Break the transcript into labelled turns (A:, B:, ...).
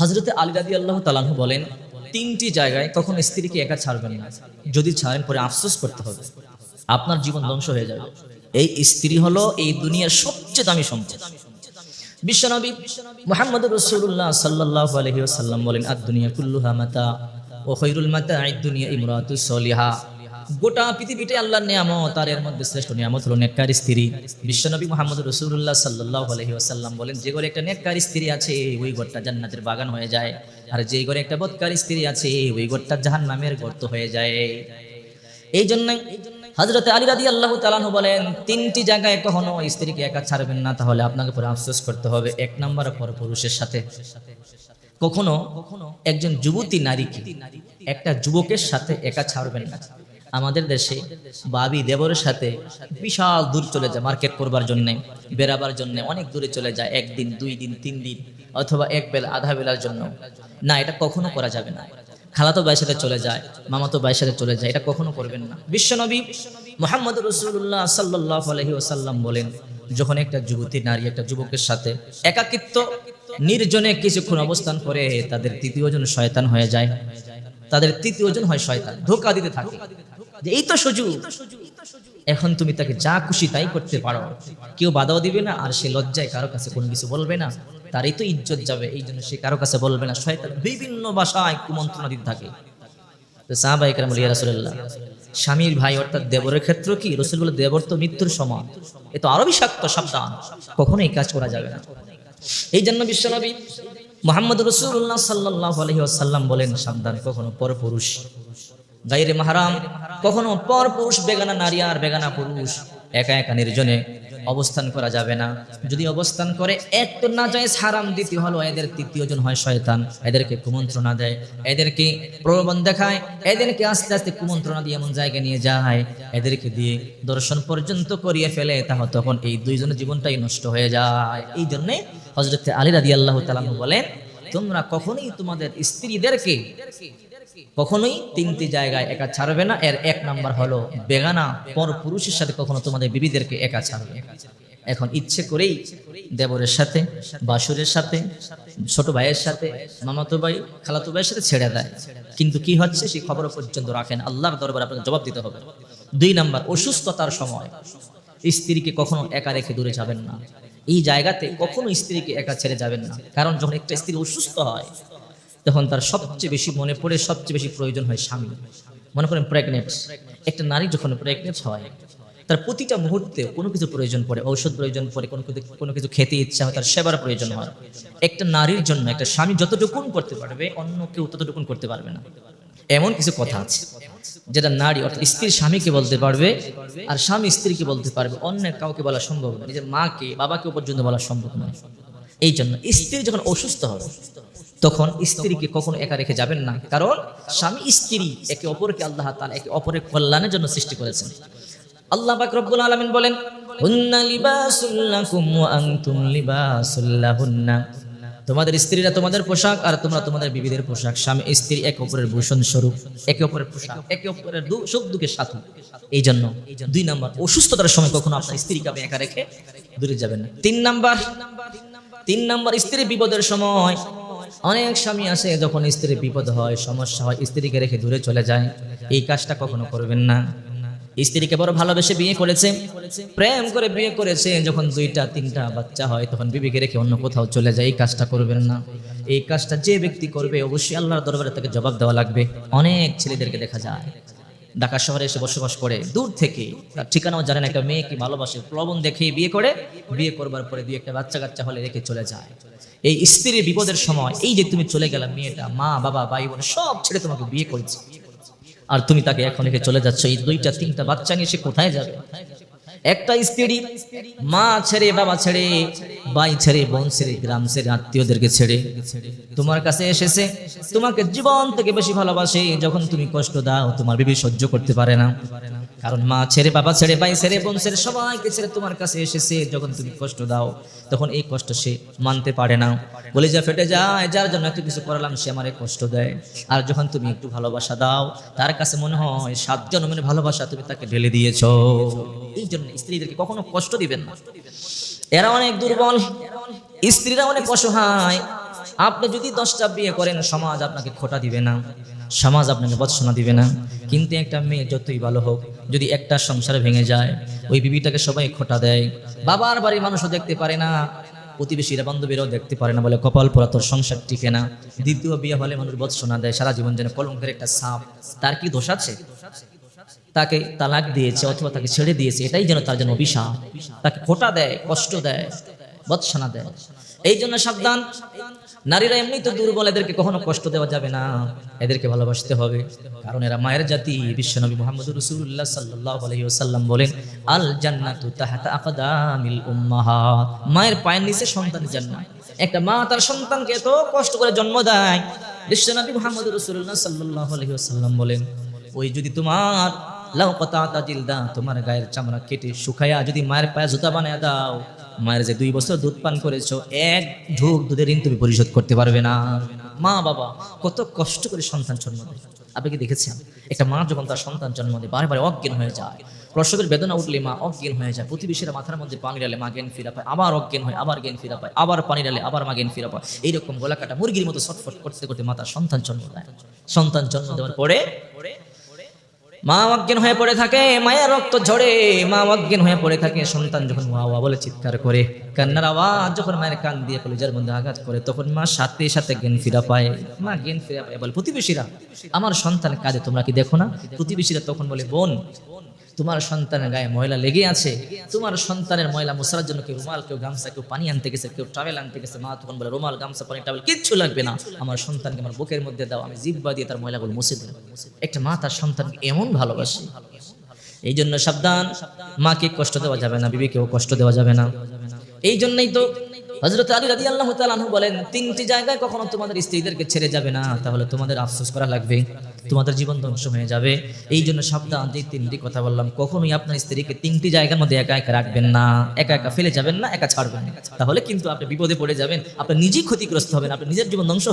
A: হজরতে আলী রাদি আল্লাহ তালাহ বলেন, তিনটি জায়গায় কখনো স্ত্রীকে একা ছাড়বেন না। যদি ছাড়েন, পরে আফসোস করতে হবে। আপনার জীবন ধ্বংস হয়ে যাবে। এই স্ত্রী হলো এই দুনিয়ার সবচেয়ে দামি সম্পদ। বিশ্বনবী মোহাম্মদ রসুল্লাহ সাল্লাহ আলহি সাল্লাম বলেন আর দুনিয়া কুল্লুহা মাতা, ও খৈরুল মাতা দুনিয়া ইমরাতু সলিহা। গোটা পৃথিবীতে আল্লাহর নিয়ামত, আর এর মধ্যে শ্রেষ্ঠ নিয়ামত হলো নেককার স্ত্রী। বিশ্বনবী মোহাম্মদ রসুল্লাহ সাল্লাহ আলহি আসাল্লাম বলেন, যে ঘরে একটা নেককার স্ত্রী আছে, ওই ঘরটা জান্নাতের বাগান হয়ে যায়। আর যে ঘরে একটা বৎকার স্ত্রী আছে, ওই ঘরটা জাহান নামের গর্ত হয়ে যায়। এই জন্য হজরত আলী রাদি আল্লাহ তালানু বলেন, তিনটি জায়গায় কখনো স্ত্রীকে একা ছাড়বেন না, তাহলে আপনাকে পরে আফসোস করতে হবে। এক নম্বর পর পুরুষের সাথে। কখনো একজন যুবতী নারীকে একটা যুবকের সাথে একা ছাড়বেন না। আমাদের দেশে বাবি দেবরের সাথে বিশাল দূর চলে যায় মার্কেট করবার জন্য বেরাবার জন্য, অনেক দূরে চলে যায়, একদিন, দুই দিন, তিন দিন, অথবা এক বেলা, আধা বেলার জন্য। না, এটা কখনো করা যাবে না। খালাতো ভাইয়ের সাথে চলে যায়, মামাতো ভাইয়ের সাথে চলে যায়, এটা কখনো করবেন না। বিশ্বনবী মোহাম্মদ রসুল্লাহ সাল্লাহ আলহি ওসাল্লাম বলেন, যখন একটা যুবতী, নারী একটা যুবকের সাথে একাকিত্ব, নির্জনে কিছুক্ষণ অবস্থান করে, তাদের তৃতীয় জন শয়তান হয়ে যায়। তাদের তৃতীয় জন হয় শয়তান, ধোকা দিতে থাকে। এই তো সুযোগ। এখন তুমি তাকে যা খুশি তাই করতে পারো। কেউ বাধাও দিবে না, আর সে লজ্জায় কারও কাছে কোনো কিছু বলবে না। তারই তো ইজ্জত যাবে, এই জন্য সে কারও কাছে বলবে না। শয়তান বিভিন্ন ভাষায় কুমন্ত্রণা দিতে থাকে। স্বামীর ভাই অর্থাৎ দেবরের ক্ষেত্র কি? রসুল বলে, দেবর তো মৃত্যুর সমান এ তো আরও বিষাক্ত, সাবধান। কখনো এই কাজ করা যাবে না। এই জন্য বিশ্বনবী মোহাম্মদ রসুল্লাহ সাল্লাহ আলহি বলেন, সাবধান, কখনো পরপুরুষ। গাইরে মাহারাম কখনো পর পুরুষ, বেগানা নারী আর বেগানা পুরুষ। একা একা নির্জনে অবস্থান করা যাবে না। যদি অবস্থান করে, এক তো না যায় হারাম দ্বিতীয় হলো এদের তৃতীয় জন হয় শয়তান। এদেরকে কুমন্ত্রণা দেয়, এদেরকে প্রলোভন দেখায়, এদেরকে আস্তে আস্তে কুমন্ত্রণা দিয়ে এমন জায়গায় নিয়ে যায়। এদেরকে দিয়ে দর্শন পর্যন্ত করিয়ে ফেলে তাহলে তখন এই দুইজনের জীবনটাই নষ্ট হয়ে যায়। এই জন্যে হজরত আলী রাদি আল্লাহ তালাম বলেন, তোমরা কখনোই তোমাদের স্ত্রীদেরকে কখনোই তিনটি জায়গায় একা ছাড়বে না। এর এক নাম্বার হলো বেগানা। পর পুরুষের সাথে কখনো তোমাদের বিবিদেরকে একা ছাড়বে। এখন ইচ্ছে করেই দেবরের সাথে, বাসুরের সাথে, ছোট ভাইয়ের সাথে, মামাতো ভাই, খালাতো ভাইয়ের সাথে ছেড়ে দেয়। কিন্তু কি হচ্ছে? সেই খবর পর্যন্ত রাখেন। আল্লাহর দরবার আপনাকে জবাব দিতে হবে। দুই নাম্বার, অসুস্থতার সময়। স্ত্রীকে কখনো একা রেখে দূরে যাবেন না। এই জায়গাতে কখনো স্ত্রীকে একা ছেড়ে যাবেন না। কারণ যখন একটা স্ত্রী অসুস্থ হয় তখন তার সবচেয়ে বেশি মনে পড়ে, সবচেয়ে বেশি প্রয়োজন হয় স্বামী মনে করেন প্রেগনেন্ট একটা নারী যখন প্রেগনেন্ট হয়, তার প্রতিটা মুহূর্তে কোনো কিছু প্রয়োজন পড়ে, ঔষধ প্রয়োজন পড়ে, কোনো কিছু কোনো কিছু খেতে ইচ্ছা হয়, তার সেবার প্রয়োজন হয়। একটা নারীর জন্য একটা স্বামী যতটুকুন করতে পারবে, অন্য কেউ ততটুকুন করতে পারবে না। এমন কিছু কথা আছে, যেটা নারী অর্থাৎ স্ত্রীর স্বামীকে বলতে পারবে, আর স্বামী স্ত্রীকে বলতে পারবে, অন্য কাউকে বলা সম্ভব নয়, নিজের মাকে, বাবাকে পর্যন্ত বলা সম্ভব নয়। এই জন্য স্ত্রী যখন অসুস্থ হবে তখন স্ত্রীকে কখনো একা রেখে যাবেন না কারণ স্বামী স্ত্রী একে অপরকে আল্লাহ তাআলা একে অপরের কল্যাণের জন্য সৃষ্টি করেছেন আল্লাহ পাক রব্বুল আলামিন বলেন তোমাদের স্ত্রীরা তোমাদের পোশাক আর তোমরা তোমাদের বিবিদের পোশাক স্বামী স্ত্রী একে অপরের ভূষণ স্বরূপ একে অপরের পোশাক একে অপরের সুখ দুঃখের সাথী এই জন্য দুই নাম্বার অসুস্থতার সময় কখনো আপনার স্ত্রীকে আপনি একা রেখে দূরে যাবেন না তিন নাম্বার তিন নাম্বার স্ত্রী বিপদের সময় অনেক স্বামী আসে যখন স্ত্রীর বিপদ হয়, সমস্যা হয়, স্ত্রীকে রেখে দূরে চলে যায়। এই কাজটা কখনো করবেন না। স্ত্রীকে বড় ভালোবেসে বিয়ে করেছে। প্রেম করে বিয়ে করেছে, যখন দুইটা, তিনটা বাচ্চা হয়, তখন বিবিকে রেখে অন্য কোথাও চলে যায়। এই কাজটা করবেন না। এই কাজটা যে ব্যক্তি করবে, অবশ্যই আল্লাহর দরবারে তাকে জবাব দেওয়া লাগবে। অনেক ছেলেদেরকে দেখা যায়। ঢাকা শহরে এসে বসবাস করে, দূর থেকে, তার ঠিকানাও জানেন একটা মেয়েকে ভালোবাসে, প্লবন দেখে বিয়ে করে, বিয়ে করবার পরে দুই একটা বাচ্চা কাচ্চা হলে রেখে চলে যায়। এই স্ত্রীর বিপদের সময়, এই যে তুমি চলে গেলাম মেয়েটা, মা, বাবা ভাই বোন সব ছেড়ে তোমাকে বিয়ে করেছে। আর তুমি তাকে এখন রেখে চলে যাচ্ছ, এই দুইটা, তিনটা বাচ্চা নিয়ে সে কোথায় যাবে? একটা স্ত্রী, মা ছেড়ে, বাবা ছেড়ে, ভাই ছেড়ে, বোন ছেড়ে, গ্রাম ছেড়ে, আত্মীয়দেরকে ছেড়ে। তোমার কাছে এসেছে, তোমাকে জীবন থেকে বেশি ভালোবাসে, যখন তুমি কষ্ট দাও, তোমার বিবি সহ্য করতে পারে না। কারণ মা ছেড়ে, বাবা ছেড়ে, ভাই ছেড়ে, বোন ছেড়ে, সবাইকে ছেড়ে তোমার কাছে এসেছে। যখন তুমি কষ্ট দাও, তখন এই কষ্ট সে মানতে পারে না। বলে, যা ফেটে যায়, যার জন্য এত কিছু করালাম, সে আমারে কষ্ট দেয়। আর যখন তুমি একটু ভালোবাসা দাও, তার কাছে মনে হয় সাত জন্মের ভালোবাসা তুমি তাকে ঢেলে দিয়েছ। এই জন্য স্ত্রীদেরকে কখনো কষ্ট দিবেন না। এরা অনেক দুর্বল, স্ত্রীরা অনেক অসহায়। আপনি যদি দশটা বিয়ে করেন, সমাজ আপনাকে খোটা দিবে না। সমাজ আপনাকে বৎসনা দিবে না। কিন্তু একটা মেয়ে যতই ভালো হোক, যদি একটা সংসার ভেঙে যায়, ওই বিবিটাকে সবাই খোটা দেয়। বাবার বাড়ির মানুষও দেখতে পারে না, প্রতিবেশীরা, বান্ধবীরাও দেখতে পারে না বলে কপাল পোড়া তোর সংসার টিকে না। দ্বিতীয় বিয়ে হলে মানুষ বৎসনা দেয়, সারা জীবন যেন কলঙ্কের একটা সাপ তার কি দোষ আছে? তাকে তালাক দিয়েছে অথবা তাকে ছেড়ে দিয়েছে, এটাই যেন তার জন্য অভিশাপ। তাকে খোটা দেয়, কষ্ট দেয়। বৎসনা দেয়। এই জন্য সাবধান। নারীরা এমনি তো দুর্বল, এদেরকে কখনো কষ্ট দেওয়া যাবে না। এদেরকে ভালোবাসতে হবে। কারণ এরা মায়ের জাতি। বিশ্বনবী মোহাম্মদ রসুল্লাহ সাল্লাহ আলহিউসাল্লাম বলেন আল জান্নাতু তাহাতা আকাদামিল উম্মাহাত। মায়ের পায়ের নিচে সন্তান জান্নাত একটা মা তার সন্তানকে এত কষ্ট করে জন্ম দেয়। বিশ্বনবী মোহাম্মদ রসুল্লাহ সাল্লাহ আলহিউসাল্লাম বলেন, ওই যদি তোমার লাউ কতাতা জিলদা, তোমার গায়ের চামড়া কেটে শুকায়া যদি মায়ের পায়ে জুতা বানায় দাও, মায়ের যে দুই বছর দুধ পান করেছ, এক ঢোক দুধের ঋণ তুমি পরিশোধ করতে পারবে না। মা বাবা, কত কষ্ট করে সন্তান জন্ম দেয়। আপনি কি দেখেছেন? একটা মা যখন তার সন্তান জন্ম দেয়, বারে বারে অজ্ঞান হয়ে যায়। প্রসবের বেদনা উঠলে মা অজ্ঞান হয়ে যায়। প্রতিবেশীরা মাথার মধ্যে পানি ডালে মা জ্ঞান ফিরা পায়, আবার অজ্ঞান হয়, আবার জ্ঞান ফিরা পায়, আবার পানি ডালে আবার মা জ্ঞান ফিরা পায়। এইরকম গলা কাটা মুরগির মতো ছটফট করতে করতে মাতার সন্তান জন্ম দেয়। সন্তান জন্ম দেওয়ার পরে মা অজ্ঞান হয়ে পড়ে থাকে, মায়ের রক্ত ঝরে। মা অজ্ঞান হয়ে পড়ে থাকে, সন্তান যখন মা বাবা বলে চিৎকার করে, কান্নার আওয়াজ যখন মায়ের কান দিয়ে কলেজের মধ্যে আঘাত করে, তখন মা সাথে সাথে জ্ঞান ফিরা পায়। মা জ্ঞান ফিরা পায়, বলে, প্রতিবেশীরা, আমার সন্তান কাজে তোমরা কি দেখো না? প্রতিবেশীরা তখন বলে, বোন তোমার সন্তানের গায়ে ময়লা লেগে আছে, তোমার সন্তানের ময়লা মোছার জন্য কেউ রুমাল, কেউ গামছা, কেউ পানি আনতে গেছে, কেউ ট্রাভেল আনতে গেছে, মা তখন বলে, রুমাল, গামছা, পানি ট্রাভেল কিচ্ছু লাগবে না, আমার সন্তানকে আমার বুকের মধ্যে দাও, আমি জিব্বা দিয়ে তার ময়লাগুলো মুছে দিলাম একটা মা তার সন্তানকে এমন ভালোবাসে এই জন্য সাবধান, মাকে কষ্ট দেওয়া যাবে না, বিবিকেও কষ্ট দেওয়া যাবে না। এই জন্যই তো হজরত আলী রাজি আল্লাহ তালু বলেন, তিনটি জায়গায় কখনো তোমাদের স্ত্রীদেরকে ছেড়ে যাবে না, তাহলে তোমাদের আফসোস করা লাগবে, তোমাদের জীবন ধ্বংস হয়ে যাবে। এই জন্য সাবধান যে তিনটি কথা বললাম, কখনোই আপনার স্ত্রীকে তিনটি জায়গার মধ্যে একা একা রাখবেন না, একা একা ফেলে যাবেন না, একা ছাড়বেন তাহলে কিন্তু আপনি বিপদে পড়ে যাবেন, আপনি নিজেই ক্ষতিগ্রস্ত হবেন, আপনি নিজের জীবন ধ্বংস